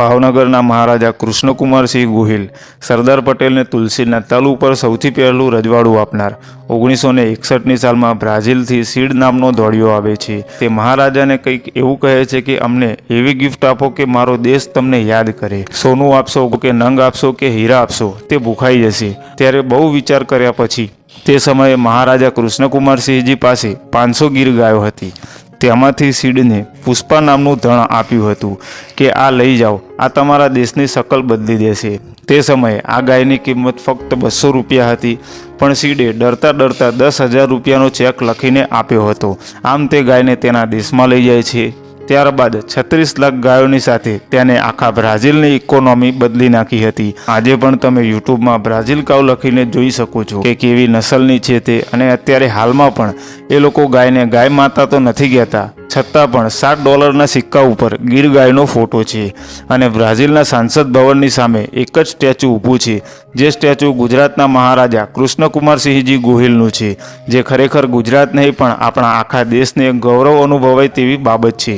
ભાવનગરના મહારાજા કૃષ્ણકુમારસિંહ ગોહિલ, સરદાર પટેલને તુલસીના તલ ઉપર સૌથી પહેલું રજવાડું આપનાર. ઓગણીસો ને એકસઠની સાલમાં બ્રાઝિલથી સીડ નામનો દોડ્યો આવે છે. તે મહારાજાને કંઈક એવું કહે છે કે, અમને એવી ગિફ્ટ આપો કે મારો દેશ તમને યાદ કરે. સોનું આપશો કે નંગ આપશો કે હીરા આપશો, તે ભૂખાઈ જશે. ત્યારે બહુ વિચાર કર્યા પછી, તે સમયે મહારાજા કૃષ્ણકુમારસિંહજી પાસે પાંચસો ગીર ગાયો હતી. તેમાંથી સીડને પુષ્પા નામનું ધણ આપ્યું હતું કે આ લઈ જાઓ, આ તમારા દેશની શકલ બદલી દેશે. તે સમયે આ ગાયની કિંમત ફક્ત બસો રૂપિયા હતી, પણ સીડે ડરતા ડરતા દસ હજાર રૂપિયાનો ચેક લખીને આપ્યો હતો. આમ તે ગાયને તેના દેશમાં લઈ જાય છે. ત્યારબાદ છત્રીસ લાખ ગાયોની સાથે તેને આખા બ્રાઝિલની ઇકોનોમી બદલી નાખી હતી. આજે પણ તમે યુટ્યુબમાં બ્રાઝિલ કાવ લખીને જોઈ શકો છો કે કેવી નસલની છે તે અને અત્યારે હાલમાં પણ એ લોકો ગાયને ગાય માતા તો નથી કહેતા છતાં પણ સાત ડોલરના સિક્કા ઉપર ગીર ગાયનો ફોટો છે અને બ્રાઝિલના સાંસદ ભવનની સામે એક જ સ્ટેચ્યુ ઊભું છે, જે સ્ટેચ્યુ ગુજરાતના મહારાજા કૃષ્ણકુમારસિંહજી ગોહિલનું છે, જે ખરેખર ગુજરાત નહીં પણ આપણા આખા દેશને ગૌરવ અનુભવાય તેવી બાબત છે.